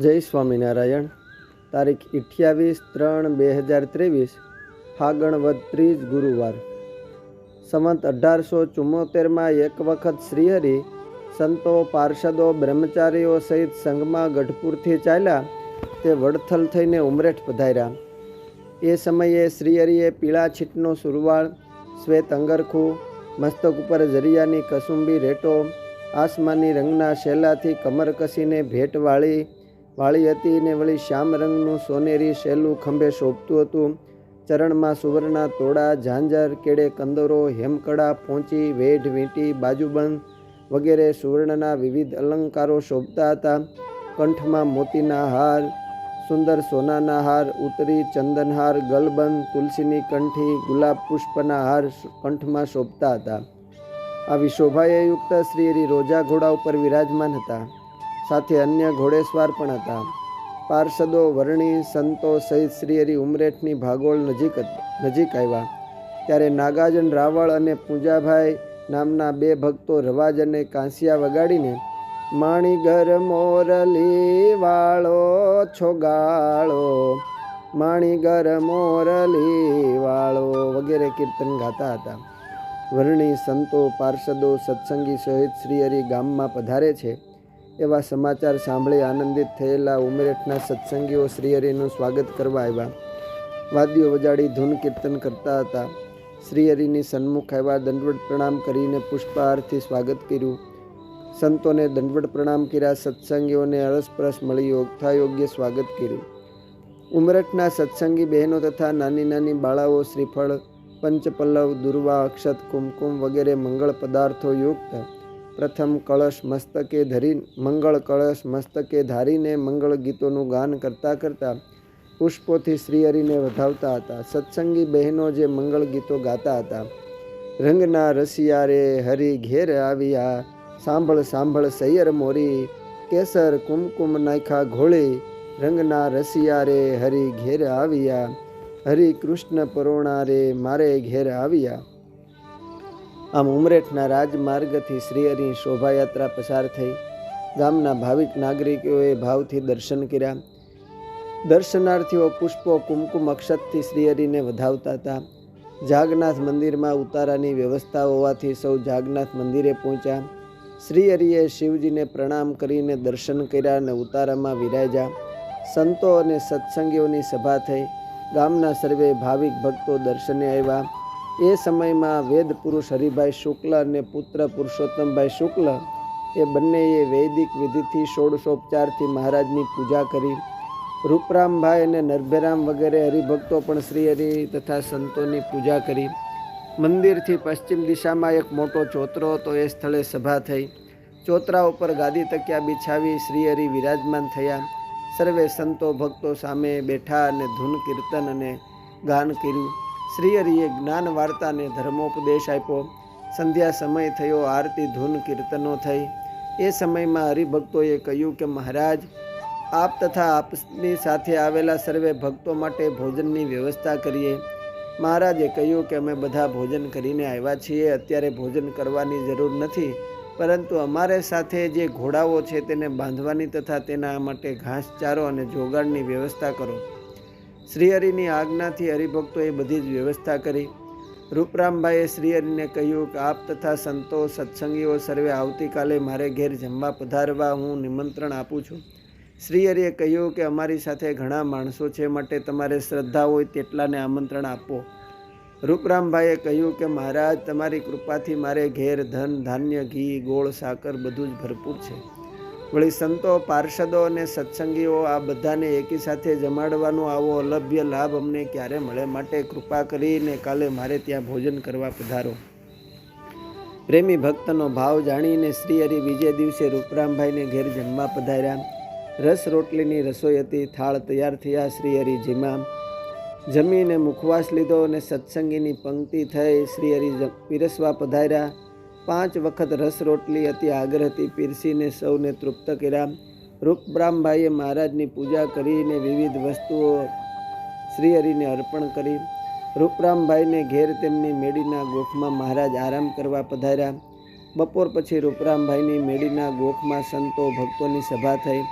જય સ્વામિનારાયણ. તારીખ અઠ્યાવીસ ત્રણ બે હજાર ત્રેવીસ ફાગણ વદ ત્રીજ ગુરુવાર. સંવંત અઢારસો ચુમ્મોતેરમાં એક વખત શ્રીહરિ સંતો, પાર્ષદો, બ્રહ્મચારીઓ સહિત સંઘમાં ગઢપુરથી ચાલ્યા તે વડથલ થઈને ઉમરેઠ પધાર્યા. એ સમયે શ્રીહરિએ પીળા છીટનો સુરવાળ, શ્વેત અંગરખું, મસ્તક ઉપર જરિયાની કસુંબી રેટો, આસમાની રંગના શેલાથી કમર કસીને ભેટ વાળી વાળી હતી ને વળી શ્યામ રંગનું સોનેરી શેલું ખંભે શોભતું હતું. ચરણમાં સુવર્ણના તોડા, ઝાંઝર કેડે કંદરો હેમકડા પોંચી, વેઢ, વીંટી, બાજુબંધ વગેરે સુવર્ણના વિવિધ અલંકારો શોભતા હતા. કંઠમાં મોતીના હાર, સુંદર સોનાના હાર, ઉતરી ચંદનહાર ગલબંધ તુલસીની કંઠી, ગુલાબ પુષ્પના હાર કંઠમાં શોભતા હતા. આવી શોભાએ યુક્ત શ્રી રોજા ઘોડા ઉપર વિરાજમાન હતા. સાથે અન્ય ઘોડેસવાર પણ હતા. પાર્ષદો, વર્ણી સંતો સહિત શ્રીહરિ ઉમરેઠની ભાગોળ નજીક નજીક આવ્યા. ત્યારે નાગાર્જુન રાવળ અને પૂજાભાઈ નામના બે ભક્તો રવાજ અને કાંસિયા વગાડીને માણીગર મોરલી વાળો, છોગાળો માણીગર મોરલી વાળો વગેરે કીર્તન ગાતા હતા. વર્ણી સંતો, પાર્ષદો, સત્સંગી સહિત શ્રીહરિ ગામમાં પધારે છે. એવા સમાચાર સાંભળી આનંદિત થયેલા ઉમેરઠના સત્સંગીઓ શ્રીહરિનું સ્વાગત કરવા આવ્યા. વાદ્યો વજાડી ધૂન કીર્તન કરતા હતા. શ્રીહરિની સન્મુખ આવ્યા દંડવટ પ્રણામ કરીને પુષ્પહારથી સ્વાગત કર્યું. સંતોને દંડવટ પ્રણામ કર્યા, સત્સંગીઓને અરસપરસ મળી યોગ્ય સ્વાગત કર્યું. ઉમરઠના સત્સંગી બહેનો તથા નાની નાની બાળાઓ શ્રીફળ, પંચપલ્લવ, દુર્વા, અક્ષત, કુમકુમ વગેરે મંગળ પદાર્થો યુક્ત પ્રથમ કળશ મસ્તકે ધરી મંગળ કળશ મસ્તકે ધારીને મંગળ ગીતોનું ગાન કરતાં કરતાં પુષ્પોથી શ્રીહરિને વધાવતા હતા. સત્સંગી બહેનો જે મંગળ ગીતો ગાતા હતા. રંગના રસિયા રે હરિ ઘેર આવ્યા. સાંભળ સાંભળ સૈયર મોરી. કેસર કુમકુમ નાખા ઘોળી. રંગના રસિયા રે હરિ ઘેર આવ્યા. હરિ કૃષ્ણ પરોણા રે મારે ઘેર આવ્યા. આમ ઉમરેઠના રાજમાર્ગથી શ્રીહરિની શોભાયાત્રા પસાર થઈ. ગામના ભાવિક નાગરિકોએ ભાવથી દર્શન કર્યા. દર્શનાર્થીઓ પુષ્પો, કુમકુમ અક્ષતથી શ્રીહરિને વધાવતા હતા. જાગનાથ મંદિરમાં ઉતારાની વ્યવસ્થા હોવાથી સૌ જાગનાથ મંદિરે પહોંચ્યા. શ્રીહરિએ શિવજીને પ્રણામ કરીને દર્શન કર્યા અને ઉતારામાં વિરાજ્યા. સંતો અને સત્સંગીઓની સભા થઈ. ગામના સર્વે ભાવિક ભક્તો દર્શને આવ્યા. એ સમયમાં વેદ પુરુષ હરિભાઈ શુક્લ અને પુત્ર પુરુષોત્તમભાઈ શુક્લ એ બંનેએ વૈદિક વિધિથી ષોડશોપચારથી મહારાજની પૂજા કરી. રૂપરામભાઈ અને નરભેરામ વગેરે હરિભક્તો પણ શ્રી હરિ તથા સંતોની પૂજા કરી. મંદિરથી પશ્ચિમ દિશામાં એક મોટો ચોતરો હતો, એ સ્થળે સભા થઈ. ચોતરા ઉપર ગાદી તકિયા બિછાવી શ્રી હરિ વિરાજમાન થયા. સર્વે સંતો ભક્તો સામે બેઠા અને ધૂન કીર્તન અને ગાન કર્યું. શ્રીહરિએ જ્ઞાન વાર્તાને ધર્મોપદેશ આપ્યો. સંધ્યા સમય થયો, આરતી, ધૂન, કીર્તનો થઈ. એ સમયમાં હરિભક્તોએ કહ્યું કે મહારાજ, આપ તથા આપની સાથે આવેલા સર્વે ભક્તો માટે ભોજનની વ્યવસ્થા કરીએ. મહારાજે કહ્યું કે અમે બધા ભોજન કરીને આવ્યા છીએ, અત્યારે ભોજન કરવાની જરૂર નથી, પરંતુ અમારે સાથે જે ઘોડાઓ છે તેને બાંધવાની તથા તેના માટે ઘાસચારો અને જોગાણની વ્યવસ્થા કરો. શ્રીહરિની આજ્ઞાથી હરિભક્તોએ બધી જ વ્યવસ્થા કરી. રૂપરામભાઈએ શ્રીહરિને કહ્યું કે, આપ તથા સંતો, સત્સંગીઓ સર્વે આવતીકાલે મારે ઘેર જમવા પધારવા હું નિમંત્રણ આપું છું. શ્રીહરિએ કહ્યું કે, અમારી સાથે ઘણા માણસો છે, માટે તમારે શ્રદ્ધા હોય તેટલાને આમંત્રણ આપો. રૂપરામભાઈએ કહ્યું કે, મહારાજ, તમારી કૃપાથી મારે ઘેર ધન, ધાન્ય, ઘી, ગોળ, સાકર બધું જ ભરપૂર છે. વળી સંતો, પાર્ષદો અને સત્સંગીઓ આ બધાને એકી સાથે જમાડવાનો આવો અલભ્ય લાભ અમને ક્યારે મળે માટે કૃપા કરીને કાલે મારે ત્યાં ભોજન કરવા પધારો. પ્રેમી ભક્તનો ભાવ જાણીને શ્રી હરિ બીજે દિવસે રૂપરામભાઈને ઘેર જમવા પધાર્યા. રસ રોટલીની રસોઈ હતી, થાળ તૈયાર થયા શ્રી હરિજીમાં જમીને મુખવાસ લીધો અને સત્સંગીની પંક્તિ થઈ શ્રી હરિ પીરસવા પધાર્યા. પાંચ વખત રસ રોટલી અતિ આગ્રહથી પીરસીને સૌને તૃપ્ત કર્યા. રૂપબ્રામભાઈએ મહારાજની પૂજા કરીને વિવિધ વસ્તુઓ શ્રીહરિને અર્પણ કરી. રૂપરામભાઈને ઘેર તેમની મેડીના ગોખમાં મહારાજ આરામ કરવા પધાર્યા. બપોર પછી રૂપરામભાઈની મેડીના ગોખમાં સંતો ભક્તોની સભા થઈ.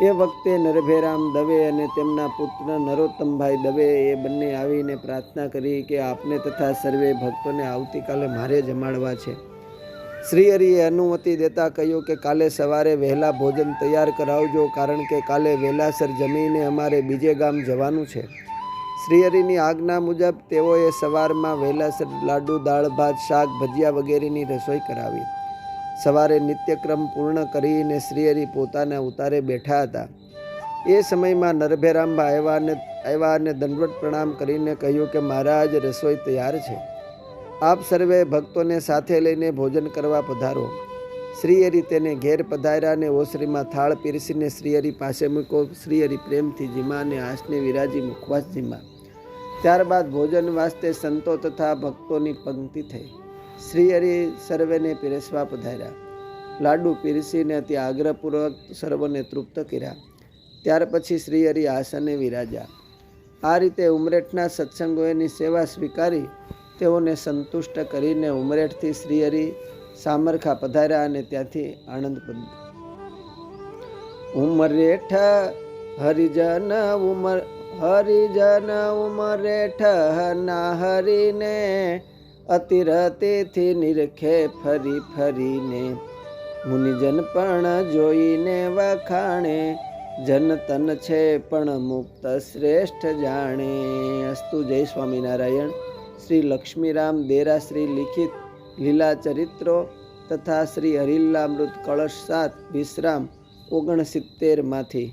એ વખતે નરભેરામ દવે અને તેમના પુત્ર નરોત્તમભાઈ દવે એ બંને આવીને પ્રાર્થના કરી કે આપને તથા સર્વે ભક્તોને આવતીકાલે મારે જમાડવા છે. શ્રી હરિએ અનુમતિ દેતા કહ્યું કે કાલે સવારે વહેલા ભોજન તૈયાર કરાવજો કારણ કે કાલે વહેલાસર જમીને અમારે બીજે ગામ જવાનું છે. શ્રીહરિની આજ્ઞા મુજબ તેઓએ સવારમાં વહેલાસર લાડુ, દાળ, ભાત, શાક, ભજીયા વગેરેની રસોઈ કરાવી. સવારે નિત્યક્રમ પૂર્ણ કરીને શ્રીહરિ પોતાના ઉતારે બેઠા હતા. એ સમયમાં નરભેરામબા આવ્યા અને આવ્યા અને દંડવટ પ્રણામ કરીને કહ્યું કે, મહારાજ, રસોઈ તૈયાર છે. આપ સર્વે ભક્તોને સાથે લઈને ભોજન કરવા પધારો. શ્રીહરિ તેને ઘેર પધાર્યા અને ઓસરીમાં થાળ પીરસીને શ્રીહરિ પાસે મૂકો શ્રીહરિ પ્રેમથી જીમા અને આશને વિરાજી મુખવાસ જીમા ત્યારબાદ ભોજન વાસ્તે સંતો તથા ભક્તોની પંક્તિ થઈ. શ્રીહરિ સર્વેને પીરસવા પધાર્યા. લાડુ પીરસીને અતિ આગ્રહપૂર્વક સર્વને તૃપ્ત કર્યા. ત્યાર પછી શ્રી હરિ આસને વિરાજ્યા. આ રીતે ઉમરેઠના સત્સંગોએની સેવા સ્વીકારી, તેઓને સંતુષ્ટ કરીને ઉમરેઠથી શ્રી હરિ સામરખા પધાર્યા અને ત્યાંથી આણંદ ઉમરેઠ હરિજન ઉમર, હરિજન ઉમરેઠ ના હરીને અતિરતિથી નિરખે ફરી ફરીને. મુનિજન પણ જોઈને વખાણે, જન તન છે પણ મુક્ત શ્રેષ્ઠ જાણે. અસ્તુ જય સ્વામિનારાયણ. શ્રી લક્ષ્મીરામ દેરાશ્રી લિખિત લીલા ચરિત્રો તથા શ્રી હરિલ્લામૃત કળશ સાત વિશ્રામ ઓગણસિત્તેરમાંથી.